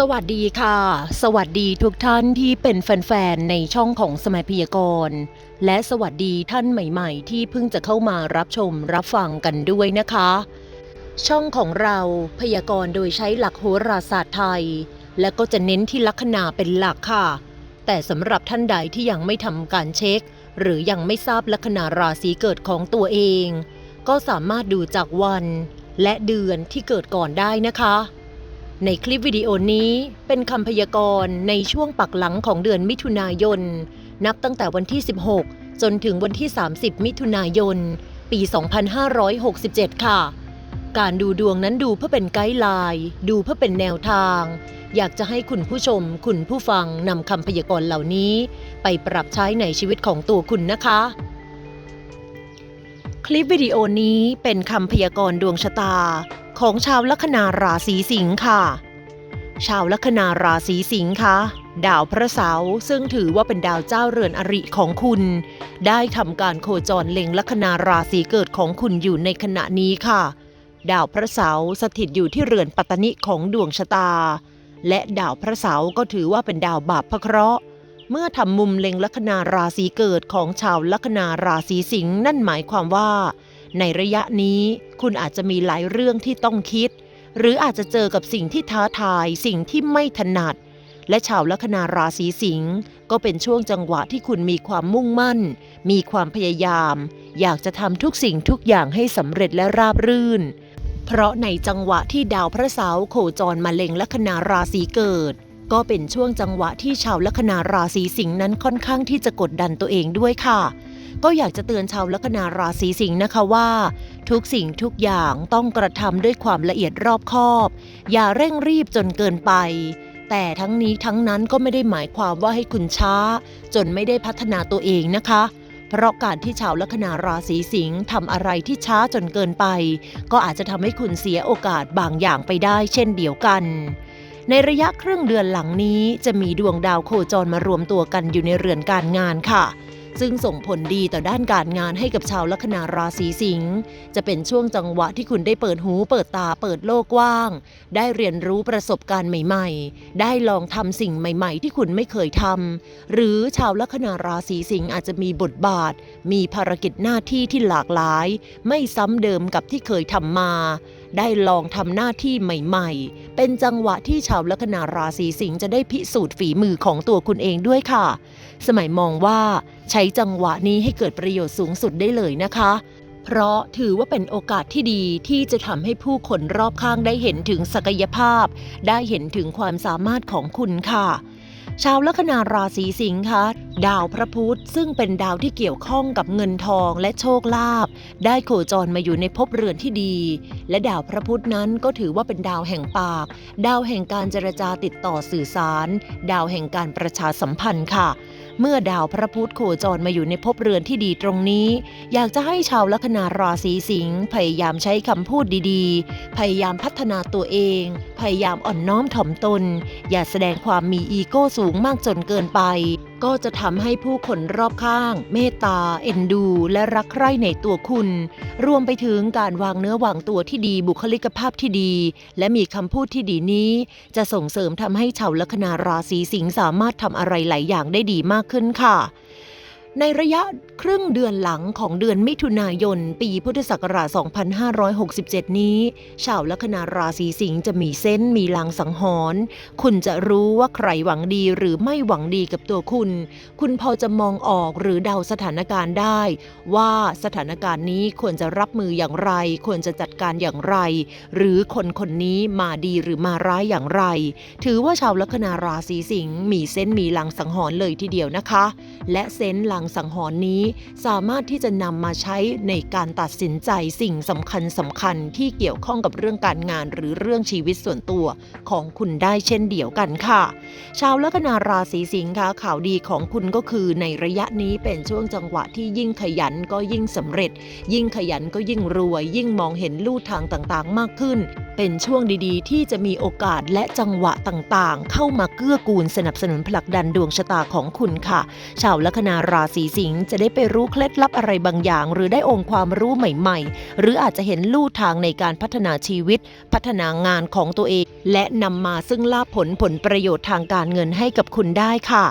สวัสดีค่ะ สวัสดีทุกท่านที่เป็นแฟนๆ ในช่องของสมัยพยากรณ์ และสวัสดีท่านใหม่ๆ ที่เพิ่งจะเข้ามารับชมรับฟังกันด้วยนะคะ ช่องของเราพยากรณ์โดยใช้หลักโหราศาสตร์ไทย และก็จะเน้นที่ลัคนาเป็นหลักค่ะ แต่สำหรับท่านใดที่ยังไม่ทำการเช็ค หรือยังไม่ทราบลัคนาราศีเกิดของตัวเอง ก็สามารถดูจากวัน และเดือนที่เกิดก่อนได้นะคะ ในคลิปวิดีโอนี้เป็นคำพยากรณ์ในช่วงปักหลังของเดือนมิถุนายน นับตั้งแต่วันที่ 16 จนถึงวันที่ 30 มิถุนายน ปี 2567 ค่ะ การดูดวงนั้นดูเพื่อเป็นไกด์ไลน์ ดูเพื่อเป็นแนวทาง อยากจะให้คุณผู้ชม คุณผู้ฟังนำคำพยากรณ์เหล่านี้ ไปปรับใช้ในชีวิตของตัวคุณนะคะ คลิปวิดีโอนี้เป็นคำพยากรณ์ดวงชะตา ของชาวลัคนาราศีสิงค์ค่ะ ชาวลัคนาราศีสิงค์คะดาวพระเสาร์ซึ่งถือว่าเป็นดาวเจ้าเรือนอริของคุณ ได้ทำการโคจรเล็งลัคนาราศีเกิดของคุณอยู่ในขณะนี้ค่ะ ดาวพระเสาร์สถิตอยู่ที่เรือนปัตตนิของดวงชะตา และดาวพระเสาร์ก็ถือว่าเป็นดาวบาปพระเคราะห์เมื่อทำมุมเล็งลัคนาราศีเกิดของชาวลัคนาราศีสิงห์นั่นหมายความว่า ในระยะนี้คุณอาจจะมีหลายเรื่องที่ต้องคิด หรืออาจจะเจอกับสิ่งที่ท้าทาย สิ่งที่ไม่ถนัด และชาวลัคนาราศีสิงห์ก็เป็นช่วงจังหวะที่คุณมีความมุ่งมั่น มีความพยายาม อยากจะทำทุกสิ่งทุกอย่างให้สำเร็จและราบรื่น เพราะในจังหวะที่ดาวพระเสาร์โคจรมาเล็งลัคนาราศีเกิด ก็เป็นช่วงจังหวะที่ชาวลัคนาราศีสิงห์นั้นค่อนข้างที่จะกดดันตัวเองด้วยค่ะ ก็อยากจะเตือนชาวลัคนาราศีสิงห์นะคะว่า ทุกสิ่งทุกอย่างต้องกระทำด้วยความละเอียดรอบคอบ อย่าเร่งรีบจนเกินไป แต่ทั้งนี้ทั้งนั้นก็ไม่ได้หมายความว่าให้คุณช้า จนไม่ได้พัฒนาตัวเองนะคะ เพราะการที่ชาวลัคนาราศีสิงห์ทำอะไรที่ช้าจนเกินไป ก็อาจจะทำให้คุณเสียโอกาสบางอย่างไปได้ เช่นเดียวกันในระยะครึ่งเดือนหลังนี้จะมีดวงดาวโคจรมารวมตัวกันอยู่ในเรือนการงานค่ะ ซึ่งส่งผลดีต่อด้านการงานให้กับชาวลัคนาราศีสิงห์จะเป็นช่วงจังหวะที่คุณได้เปิดหูเปิดตาเปิดโลกกว้าง ได้เรียนรู้ประสบการณ์ใหม่ ๆ ได้ลองทำสิ่งใหม่ ๆ ที่คุณไม่เคยทำหรือชาวลัคนาราศีสิงห์อาจจะมีบทบาท มีภารกิจหน้าที่ที่หลากหลาย ไม่ซ้ำเดิมกับที่เคยทำมา ได้ลองทำหน้าที่ใหม่ ๆ เป็นจังหวะที่ชาวลัคนาราศีสิงห์จะได้พิสูจน์ฝีมือของตัวคุณเองด้วยค่ะ สมัยมองว่าใช้จังหวะนี้ให้เกิดประโยชน์สูงสุดได้เลยนะคะ เพราะถือว่าเป็นโอกาสที่ดีที่จะทำให้ผู้คนรอบข้างได้เห็นถึงศักยภาพ ได้เห็นถึงความสามารถของคุณค่ะ ชาวลัคนาราศีสิงห์คะดาวพระพุธซึ่งเป็นดาวที่เกี่ยวข้องกับเงินทองและโชคลาภได้โคจรมาอยู่ในภพเรือนที่ดี และดาวพระพุธนั้นก็ถือว่าเป็นดาวแห่งปาก ดาวแห่งการเจรจาติดต่อสื่อสาร ดาวแห่งการประชาสัมพันธ์ค่ะ เมื่อดาวพระพุธโคจรมาอยู่ในภพเรือนที่ดีตรงนี้ อยากจะให้ชาวลัคนาราศีสิงห์พยายามใช้คำพูดดีๆ พยายามพัฒนาตัวเอง พยายามอ่อนน้อมถ่อมตน อย่าแสดงความมีอีโก้สูงมากจนเกินไป ก็จะทำให้ผู้คนรอบข้าง เมตตา เอ็นดู และรักใคร่ในตัวคุณ รวมไปถึงการวางเนื้อวางตัวที่ดีบุคลิกภาพที่ดี และมีคำพูดที่ดีนี้ จะส่งเสริมทำให้ชาวลัคนาราศีสิงห์สามารถทำอะไรหลายอย่างได้ดีมากขึ้นค่ะ ในระยะครึ่งเดือนหลังของเดือนมิถุนายน ปีพุทธศักราช 2567 นี้ ชาวลัคนาราศีสิงห์จะมีเซนส์มีลางสังหรณ์คุณจะรู้ว่าใครหวังดีหรือไม่หวังดีกับตัวคุณ คุณพอจะมองออกหรือเดาสถานการณ์ได้ ว่าสถานการณ์นี้ควรจะรับมืออย่างไร ควรจะจัดการอย่างไร หรือคนคนนี้มาดีหรือมาร้ายอย่างไร ถือว่าชาวลัคนาราศีสิงห์มีเซนส์มีลางสังหรณ์เลยทีเดียวนะคะ และเซนส์หลางสังหรณ์นี้ สามารถที่จะนำมาใช้ในการตัดสินใจสิ่งสำคัญสำคัญที่เกี่ยวข้องกับเรื่องการงานหรือเรื่องชีวิตส่วนตัวของคุณได้เช่นเดียวกันค่ะ ชาวลัคนาราศีสิงห์คะข่าวดีของคุณก็คือในระยะนี้เป็นช่วงจังหวะที่ยิ่งขยันก็ยิ่งสำเร็จ ยิ่งขยันก็ยิ่งรวย ยิ่งมองเห็นลู่ทางต่างๆ มากขึ้น เป็นช่วงดีๆ ที่จะมีโอกาสและจังหวะต่างๆ เข้ามาเกื้อกูลสนับสนุนผลักดันดวงชะตาของคุณค่ะ ชาวลัคนาราศีสิงห์จะได้ไปรู้เคล็ดลับอะไรบางอย่าง หรือได้องค์ความรู้ใหม่ๆ หรืออาจจะเห็นลู่ทางในการพัฒนาชีวิต พัฒนางานของตัวเอง และนำมาซึ่งลาภผลผลประโยชน์ทางการเงินให้กับคุณได้ค่ะ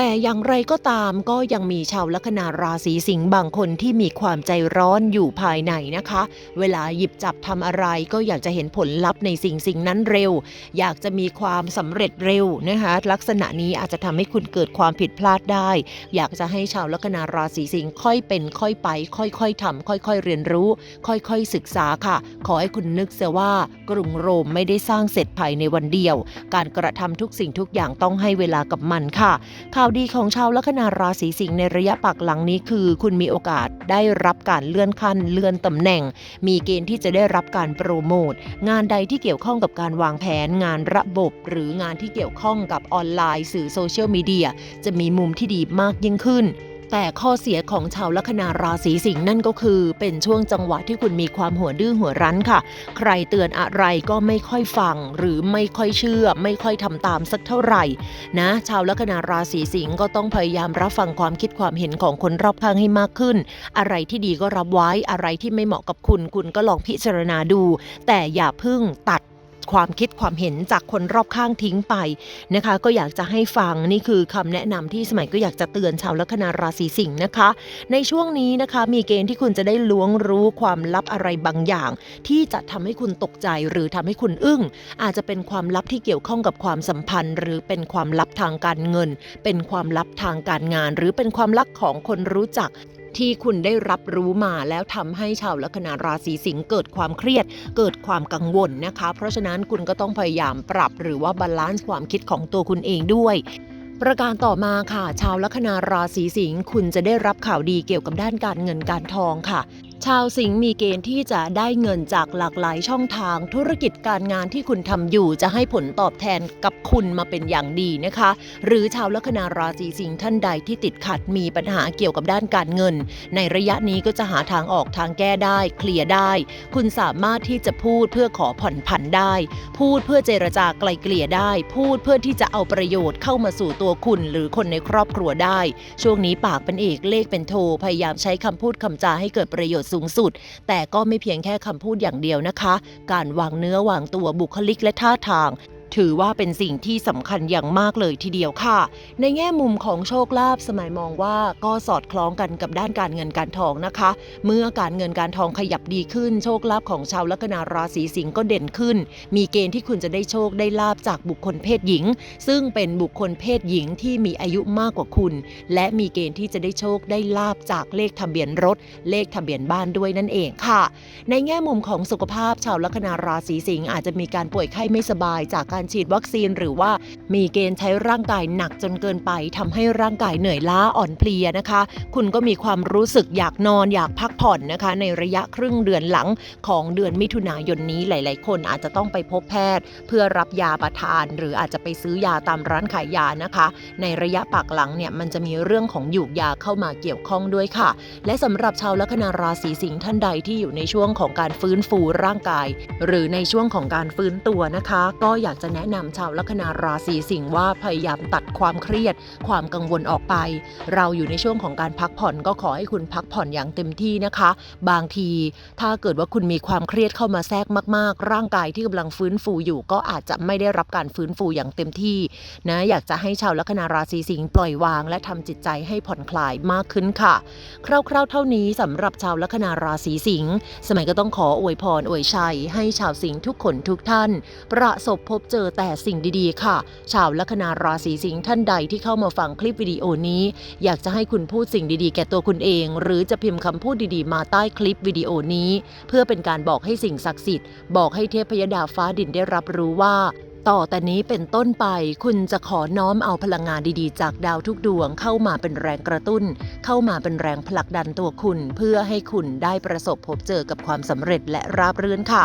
แต่อย่างไรก็ตามก็ยังมีชาวลัคนาราศีสิงห์บางคนที่มีความใจร้อนอยู่ภายในนะคะ เวลาหยิบจับทำอะไรก็อยากจะเห็นผลลัพธ์ในสิ่งสิ่งนั้นเร็ว อยากจะมีความสำเร็จเร็วนะคะลักษณะนี้อาจจะทำให้คุณเกิดความผิดพลาดได้ อยากจะให้ชาวลัคนาราศีสิงห์ค่อยเป็นค่อยไป ค่อยๆทำค่อยๆเรียนรู้ ค่อยๆศึกษาค่ะ ขอให้คุณนึกเสียว่ากรุงโรมไม่ได้สร้างเสร็จภายในวันเดียว การกระทำทุกสิ่งทุกอย่างต้องให้เวลากับมันค่ะข่าวดีของชาวลัคนาราศีสิงห์ในระยะปักหลังนี้คือ คุณมีโอกาสได้รับการเลื่อนขั้นเลื่อนตำแหน่ง มีเกณฑ์ที่จะได้รับการโปรโมทงานใดที่เกี่ยวข้องกับการวางแผนงานระบบ หรืองานที่เกี่ยวข้องกับออนไลน์ สื่อโซเชียลมีเดียจะมีมุมที่ดีมากยิ่งขึ้น แต่ข้อเสียของชาวลัคนาราศีสิงห์นั่นก็คือ เป็นช่วงจังหวะที่คุณมีความหัวดื้อหัวรั้นค่ะ ใครเตือนอะไรก็ไม่ค่อยฟัง หรือไม่ค่อยเชื่อ ไม่ค่อยทำตามสักเท่าไหร่นะ ชาวลัคนาราศีสิงห์ก็ต้องพยายามรับฟังความคิดความเห็นของคนรอบข้างให้มากขึ้น อะไรที่ดีก็รับไว้อะไรที่ไม่เหมาะกับคุณ คุณก็ลองพิจารณาดู แต่อย่าพึ่งตัด ความคิดความเห็นจากคนรอบข้างทิ้งไปนะคะ ก็อยากจะให้ฟังนี่คือคำแนะนำที่สมัยก็อยากจะเตือนชาวลัคนาราศีสิงห์นะคะ ในช่วงนี้นะคะมีเกณฑ์ที่คุณจะได้ล้วงรู้ความลับอะไรบางอย่าง ที่จะทำให้คุณตกใจหรือทำให้คุณอึ้ง อาจจะเป็นความลับที่เกี่ยวข้องกับความสัมพันธ์ หรือเป็นความลับทางการเงิน เป็นความลับทางการงาน หรือเป็นความลับของคนรู้จัก ที่คุณได้รับรู้มาแล้วทำให้ชาวลัคนาราศีสิงห์เกิดความเครียด เกิดความกังวลนะคะ เพราะฉะนั้นคุณก็ต้องพยายามปรับหรือว่าบาลานซ์ความคิดของตัวคุณเองด้วยประการต่อมาค่ะ ชาวลัคนาราศีสิงห์คุณจะได้รับข่าวดีเกี่ยวกับด้านการเงินการทองค่ะ ชาวสิงห์มีเกณฑ์ที่จะได้เงินจากหลากหลายช่องทาง ธุรกิจการงานที่คุณทำอยู่จะให้ผลตอบแทนกับคุณมาเป็นอย่างดีนะคะ หรือชาวลัคนาราศีสิงห์ท่านใดที่ติดขัดมีปัญหาเกี่ยวกับด้านการเงิน ในระยะนี้ก็จะหาทางออกทางแก้ได้ เคลียร์ได้ คุณสามารถที่จะพูดเพื่อขอผ่อนผันได้ พูดเพื่อเจรจาไกลเกลี่ยได้ พูดเพื่อที่จะเอาประโยชน์เข้ามาสู่ตัวคุณหรือคนในครอบครัวได้ ช่วงนี้ปากเป็นเอกเลขเป็นโท พยายามใช้คำพูดคำจาให้เกิดประโยชน์สูงสุด แต่ก็ไม่เพียงแค่คำพูดอย่างเดียวนะคะ การวางเนื้อวางตัวบุคลิกและท่าทาง ถือว่าเป็นสิ่งที่สำคัญอย่างมากเลยทีเดียวค่ะ ในแง่มุมของโชคลาภสมัยมองว่าก็สอดคล้องกันกับด้านการเงินการทองนะคะ เมื่อการเงินการทองขยับดีขึ้น โชคลาภของชาวลัคนาราศีสิงห์ก็เด่นขึ้น มีเกณฑ์ที่คุณจะได้โชคได้ลาบจากบุคคลเพศหญิง ซึ่งเป็นบุคคลเพศหญิงที่มีอายุมากกว่าคุณ และมีเกณฑ์ที่จะได้โชคได้ลาบจากเลขทะเบียนรถ เลขทะเบียนบ้านด้วยนั่นเองค่ะ ในแง่มุมของสุขภาพชาวลัคนาราศีสิงห์อาจจะมีการป่วยไข้ไม่สบายจากการฉีดวัคซีนหรือว่า มีเกณฑ์ใช้ร่างกายหนักจนเกินไปทำให้ร่างกายเหนื่อยล้าอ่อนเพลียนะคะ คุณก็มีความรู้สึกอยากนอนอยากพักผ่อนนะคะ ในระยะครึ่งเดือนหลังของเดือนมิถุนายนนี้หลาย ๆ คนอาจจะต้องไปพบแพทย์ เพื่อรับยาประทาน หรืออาจจะไปซื้อยาตามร้านขายยานะคะ ในระยะปากหลังเนี่ยมันจะมีเรื่องของหยูกยาเข้ามาเกี่ยวข้องด้วยค่ะ และสำหรับชาวลัคนาราศีสิงห์ท่านใดที่อยู่ในช่วงของการฟื้นฟูร่างกาย หรือในช่วงของการฟื้นตัวนะคะ ก็อยากจะแนะนำชาวลัคนาราศีสิ่งว่าพยายามตัดความเครียด ความกังวลออกไป เราอยู่ในช่วงของการพักผ่อนก็ขอให้คุณพักผ่อนอย่างเต็มที่นะคะ บางที ถ้าเกิดว่าคุณมีความเครียดเข้ามาแทรกมาก ๆ ร่างกายที่กำลังฟื้นฟูอยู่ ก็อาจจะไม่ได้รับการฟื้นฟูอย่างเต็มที่นะอยากจะให้ชาวลัคนาราศีสิงห์ปล่อยวาง และทำจิตใจให้ผ่อนคลายมากขึ้นค่ะ คร่าวๆ เท่านี้สำหรับชาวลัคนาราศีสิงห์สมัยก็ต้องขออวยพรอวยชัยให้ชาวสิงห์ทุกคนทุกท่าน ประสบพบเจอแต่สิ่งดีๆค่ะชาวลัคนาราศีสิงห์ท่านใดที่เข้ามาฟังคลิปวิดีโอนี้ อยากจะให้คุณพูดสิ่งดีๆ แก่ตัวคุณเอง หรือจะพิมพ์คำพูดดีๆ มาใต้คลิปวิดีโอนี้ เพื่อเป็นการบอกให้สิ่งศักดิ์สิทธิ์บอกให้เทพยดาฟ้าดินได้รับรู้ว่าต่อแต่นี้เป็นต้นไปคุณจะขอน้อมเอาพลังงานดีๆ จากดาวทุกดวงเข้ามาเป็นแรงกระตุ้น เข้ามาเป็นแรงผลักดันตัวคุณ เพื่อให้คุณได้ประสบพบเจอกับความสำเร็จและราบรื่นค่ะ